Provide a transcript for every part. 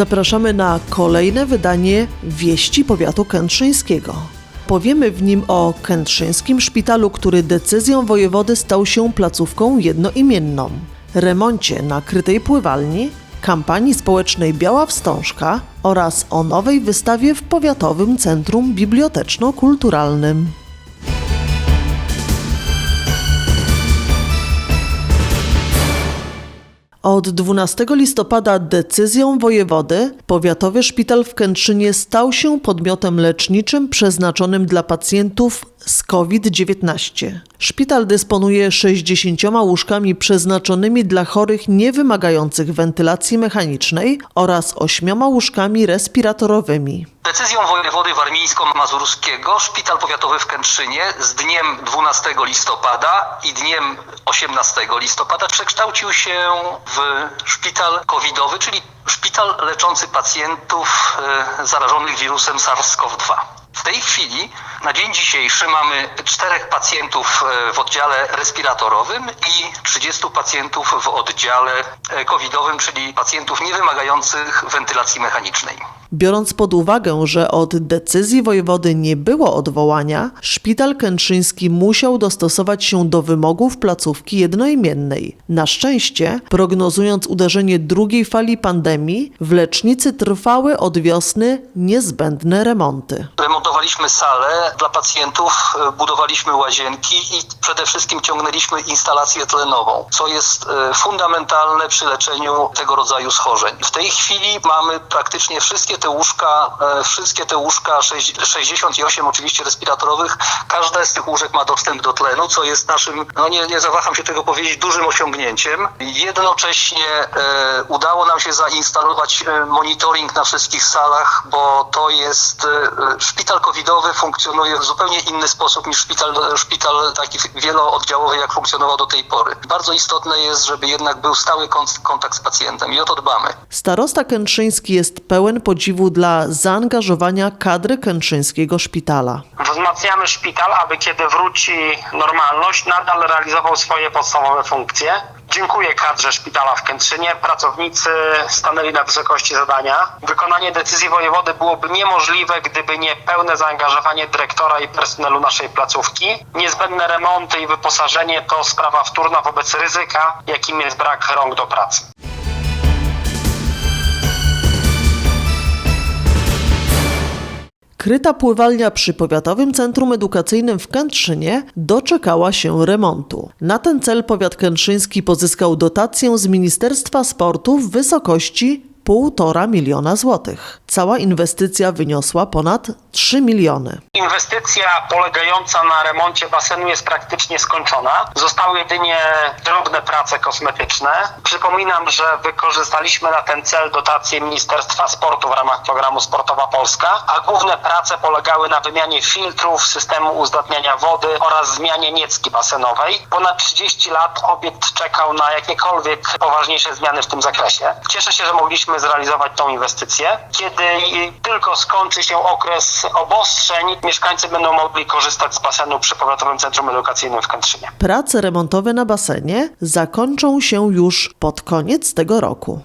Zapraszamy na kolejne wydanie Wieści Powiatu Kętrzyńskiego. Powiemy w nim o Kętrzyńskim Szpitalu, który decyzją wojewody stał się placówką jednoimienną, remoncie nakrytej pływalni, kampanii społecznej Biała Wstążka oraz o nowej wystawie w Powiatowym Centrum Biblioteczno-Kulturalnym. Od 12 listopada decyzją wojewody Powiatowy Szpital w Kętrzynie stał się podmiotem leczniczym przeznaczonym dla pacjentów z COVID-19. Szpital dysponuje 60 łóżkami przeznaczonymi dla chorych nie wymagających wentylacji mechanicznej oraz 8 łóżkami respiratorowymi. Decyzją wojewody warmińsko-mazurskiego szpital powiatowy w Kętrzynie z dniem 12 listopada i dniem 18 listopada przekształcił się w szpital covidowy, czyli szpital leczący pacjentów e, zarażonych wirusem SARS-CoV-2. W tej chwili, na dzień dzisiejszy, mamy czterech pacjentów e, w oddziale respiratorowym i 30 pacjentów w oddziale e, covidowym, czyli pacjentów niewymagających wentylacji mechanicznej. Biorąc pod uwagę, że od decyzji wojewody nie było odwołania, szpital kętrzyński musiał dostosować się do wymogów placówki jednoimiennej. Na szczęście, prognozując uderzenie drugiej fali pandemii, w lecznicy trwały od wiosny niezbędne remonty. Remontowaliśmy salę dla pacjentów, e, budowaliśmy łazienki i przede wszystkim ciągnęliśmy instalację tlenową, co jest e, fundamentalne przy leczeniu tego rodzaju schorzeń. W tej chwili mamy praktycznie wszystkie te łóżka, e, wszystkie te łóżka, sześć- 68 oczywiście respiratorowych, każde z tych łóżek ma dostęp do tlenu, co jest naszym, no nie, nie zawaham się tego powiedzieć, dużym osiągnięciem. Jednocześnie e, udało nam się zainstalować e, monitoring na wszystkich salach, bo to jest szpital covidowy funkcjonuje w zupełnie inny sposób niż szpital, szpital taki wielooddziałowy, jak funkcjonował do tej pory. Bardzo istotne jest, żeby jednak był stały kont- kontakt z pacjentem i o to dbamy. Starosta kętrzyński jest pełen podziwu dla zaangażowania kadry kętrzyńskiego szpitala. Wzmacniamy szpital, aby kiedy wróci normalność, nadal realizował swoje podstawowe funkcje. Dziękuję kadrze szpitala w Kętrzynie. Pracownicy stanęli na wysokości zadania. Wykonanie decyzji wojewody byłoby niemożliwe, gdyby nie pełne zaangażowanie dyrektora i personelu naszej placówki. Niezbędne remonty i wyposażenie to sprawa wtórna wobec ryzyka, jakim jest brak rąk do pracy. Kryta pływalnia przy Powiatowym Centrum Edukacyjnym w Kętrzynie doczekała się remontu. Na ten cel powiat kętrzyński pozyskał dotację z Ministerstwa Sportu w wysokości 1,5 miliona złotych. Cała inwestycja wyniosła ponad 3 miliony. Inwestycja polegająca na remoncie basenu jest praktycznie skończona. Zostały jedynie drobne prace kosmetyczne. Przypominam, że wykorzystaliśmy na ten cel dotację Ministerstwa Sportu w ramach programu Sportowa Polska, a główne prace polegały na wymianie filtrów, systemu uzdatniania wody oraz zmianie niecki basenowej. Ponad 30 lat obiekt czekał na jakiekolwiek poważniejsze zmiany w tym zakresie. Cieszę się, że mogliśmy zrealizować tą inwestycję. Kiedy tylko skończy się okres obostrzeń, mieszkańcy będą mogli korzystać z basenu przy Powiatowym Centrum Edukacyjnym w Kętrzynie. Prace remontowe na basenie zakończą się już pod koniec tego roku.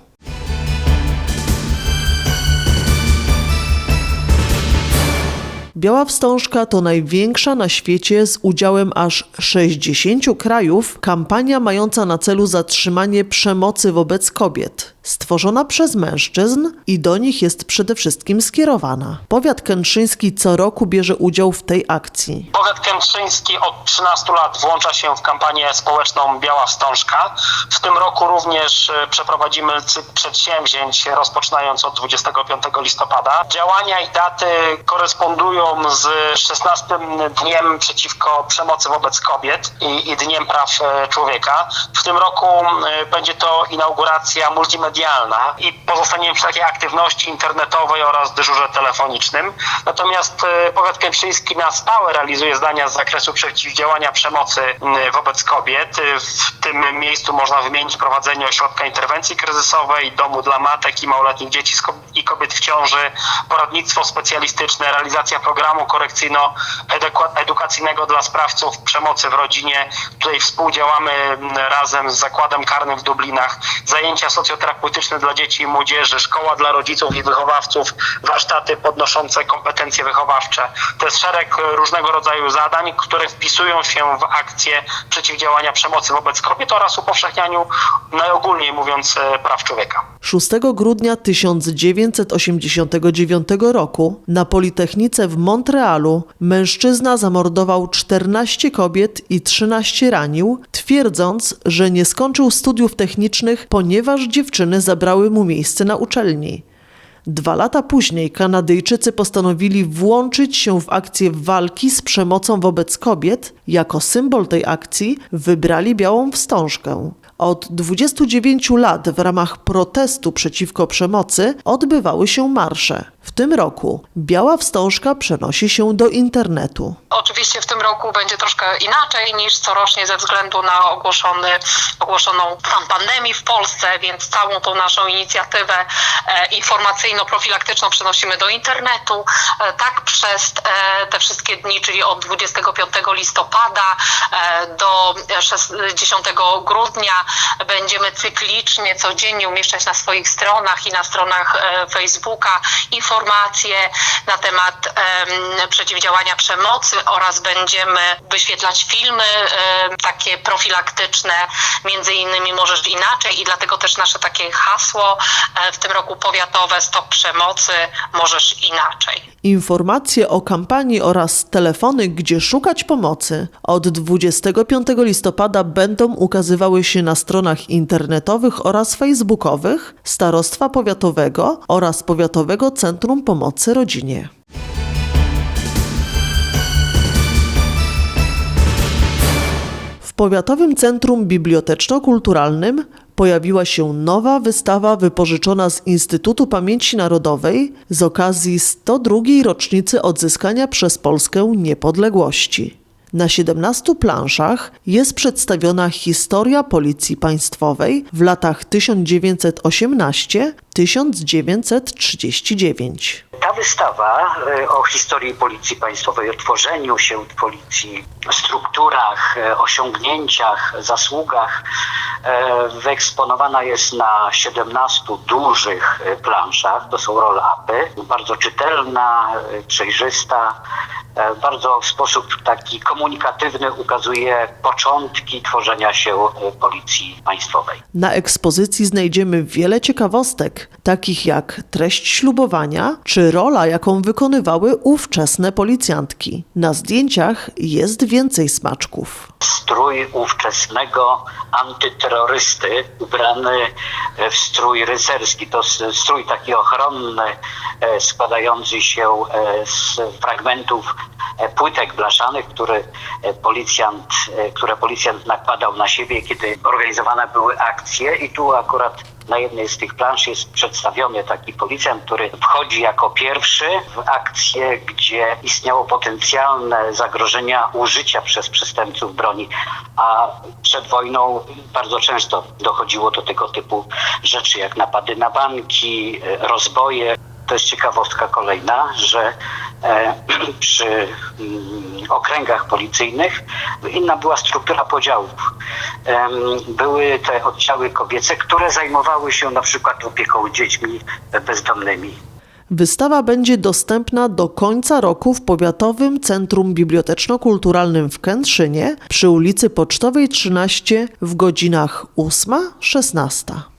Biała Wstążka to największa na świecie z udziałem aż 60 krajów kampania mająca na celu zatrzymanie przemocy wobec kobiet. Stworzona przez mężczyzn i do nich jest przede wszystkim skierowana. Powiat kętrzyński co roku bierze udział w tej akcji. Powiat Kętrzyński od 13 lat włącza się w kampanię społeczną Biała Wstążka. W tym roku również e, przeprowadzimy cykl przedsięwzięć rozpoczynając od 25 listopada. Działania i daty korespondują z 16 dniem przeciwko przemocy wobec kobiet i, i Dniem Praw e, Człowieka. W tym roku będzie to inauguracja multimedialna i pozostaniemy przy takiej aktywności internetowej oraz dyżurze telefonicznym. Natomiast e, powiat kętrzyński na stałe realizuje zadania z zakresu przeciwdziałania przemocy wobec kobiet. W tym miejscu można wymienić prowadzenie ośrodka interwencji kryzysowej, domu dla matek i małoletnich dzieci i kobiet w ciąży, poradnictwo specjalistyczne, realizacja programu korekcyjno-edukacyjnego dla sprawców przemocy w rodzinie. Tutaj współdziałamy m, razem z Zakładem Karnym w Dublinach, zajęcia socjoterapeutyczne dla dzieci i młodzieży, szkoła dla rodziców i wychowawców, warsztaty podnoszące kompetencje wychowawcze. To jest szereg e, różnego rodzaju zadań, które wpisują się w akcję przeciwdziałania przemocy wobec kobiet oraz upowszechnianiu, najogólniej mówiąc, e, praw człowieka. 6 grudnia 1989 roku na Politechnice w Montrealu mężczyzna zamordował 14 kobiet i 13 ranił, twierdząc, że nie skończył studiów technicznych, ponieważ dziewczyny zabrały mu miejsce na uczelni. Dwa lata później Kanadyjczycy postanowili włączyć się w akcję walki z przemocą wobec kobiet. Jako symbol tej akcji wybrali białą wstążkę. Od 29 lat w ramach protestu przeciwko przemocy odbywały się marsze. W tym roku biała wstążka przenosi się do internetu. Oczywiście w tym roku będzie troszkę inaczej niż corocznie ze względu na ogłoszony, ogłoszoną stan pandemii w Polsce, więc całą tą naszą inicjatywę e, informacyjno-profilaktyczną przenosimy do internetu. E, tak przez e, te wszystkie dni, czyli od 25 listopada do 6 10 grudnia będziemy cyklicznie, codziennie umieszczać na swoich stronach i na stronach e, Facebooka informacje na temat em, przeciwdziałania przemocy oraz będziemy wyświetlać filmy em, takie profilaktyczne, między innymi Możesz Inaczej i dlatego też nasze takie hasło e, w tym roku powiatowe Stop Przemocy, Możesz Inaczej. Informacje o kampanii oraz telefony, gdzie szukać pomocy od 25 listopada będą ukazywały się na stronach internetowych oraz facebookowych Starostwa Powiatowego oraz Powiatowego Centrum Pomocy Rodzinie. W Powiatowym Centrum Biblioteczno-Kulturalnym pojawiła się nowa wystawa wypożyczona z Instytutu Pamięci Narodowej z okazji 102. rocznicy odzyskania przez Polskę niepodległości. Na 17 planszach jest przedstawiona historia Policji Państwowej w latach 1918-1939. Ta wystawa e, o historii Policji Państwowej, o tworzeniu się Policji, strukturach, e, osiągnięciach, zasługach e, wyeksponowana jest na 17 dużych planszach. To są roll-upy. Bardzo czytelna, przejrzysta. E, Bardzo w sposób taki komunikatywny ukazuje początki tworzenia się e, Policji Państwowej. Na ekspozycji znajdziemy wiele ciekawostek, takich jak treść ślubowania czy rola, jaką wykonywały ówczesne policjantki. Na zdjęciach jest więcej smaczków. strój ówczesnego antyterrorysty, ubrany w strój rycerski. To strój taki ochronny, e, składający się e, z fragmentów e, płytek blaszanych, który e, policjant, e, które policjant nakładał na siebie, kiedy organizowane były akcje. I tu akurat na jednej z tych plansz jest przedstawiony taki policjant, który wchodzi jako pierwszy w akcję, gdzie istniało potencjalne zagrożenia użycia przez przestępców broni, a przed wojną bardzo często dochodziło do tego typu rzeczy, jak napady na banki, e, rozboje. To jest ciekawostka kolejna, że e, przy mm, okręgach policyjnych inna była struktura podziałów. Były te oddziały kobiece, które zajmowały się na przykład opieką dziećmi bezdomnymi. Wystawa będzie dostępna do końca roku w Powiatowym Centrum Biblioteczno-Kulturalnym w Kętrzynie przy ulicy Pocztowej 13 w godzinach 8-16.